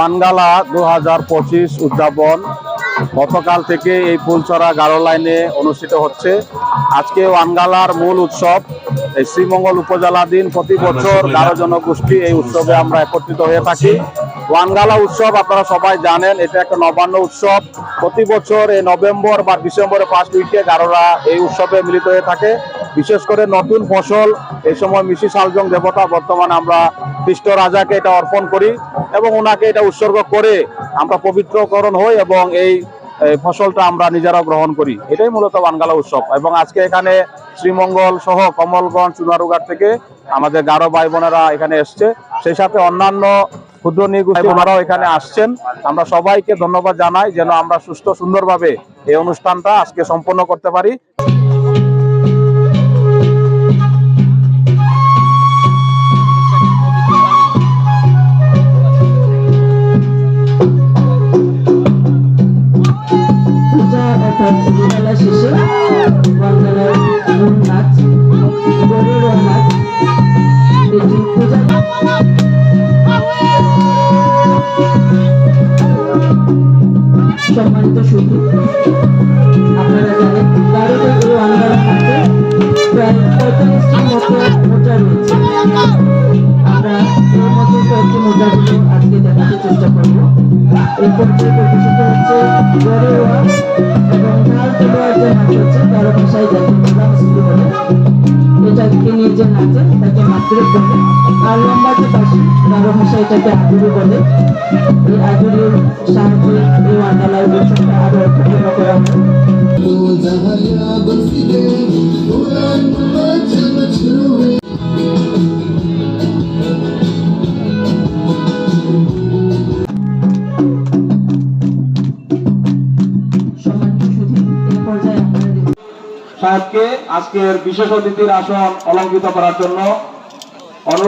ওয়ানগালা দু হাজার পঁচিশ উদযাপন গতকাল থেকে এই ফুলছড়া গারো লাইনে অনুষ্ঠিত হচ্ছে। আজকে ওয়ানগালার মূল উৎসব এই শ্রীমঙ্গল উপজেলা দিন প্রতি বছর গারো জনগোষ্ঠী এই উৎসবে আমরা একত্রিত হয়ে থাকি। ওয়ানগালা উৎসব আপনারা সবাই জানেন এটা একটা নবান্ন উৎসব। প্রতি বছর এই নভেম্বর বা ডিসেম্বরের ফার্স্ট উইকে গারোরা এই উৎসবে মিলিত হয়ে থাকে। বিশেষ করে নতুন ফসল, এই সময় মিশি সালজং দেবতা বর্তমানে আমরা খ্রিস্ট রাজাকে এটা অর্পণ করি এবং ওনাকে এটা উৎসর্গ করে আমরা পবিত্রকরণ হই এবং এই ফসলটা আমরা নিজেরাও গ্রহণ করি। এটাই মূলত বানগালা উৎসব এবং আজকে এখানে শ্রীমঙ্গল সহ কমলগঞ্জ, চুনারুঘাট থেকে আমাদের গারো ভাই বোনেরা এখানে এসছে। সেই সাথে অন্যান্য ক্ষুদ্র নিগোষ্ঠী এখানে আসছেন। আমরা সবাইকে ধন্যবাদ জানাই যেন আমরা সুস্থ সুন্দরভাবে এই অনুষ্ঠানটা আজকে সম্পন্ন করতে পারি। পূজা অর্থাৎ শেষে মূল নাচ গরুর নাচ পূজা। সম্মানিত শুধু আপনারা জানেন মতো রয়েছে। আমরা এর মধ্যে কয়েকটি মুদ্রাগুলো আজকে দেখাতে চেষ্টা করব। এই পর্যায়ে প্রদর্শিত হচ্ছে গড়েওয়া এবং ঢাল তলোয়ার যে নাচ হচ্ছে তার ভাষায় যাকে প্রধান শুরু বলে এটাকে নিয়ে যে নাচে, তাকে মাতৃক বলে। আর লম্বা যে পাশে তার ভাষায় এটাকে আদুরি বলে। এই আদুরির সাহায্যে এই ওয়ান্ডালার উৎসবটা আরও অর্থপূর্ণ করা হয় সাহেবকে আজকের বিশেষ অতিথির আসন অলঙ্কৃত করার জন্য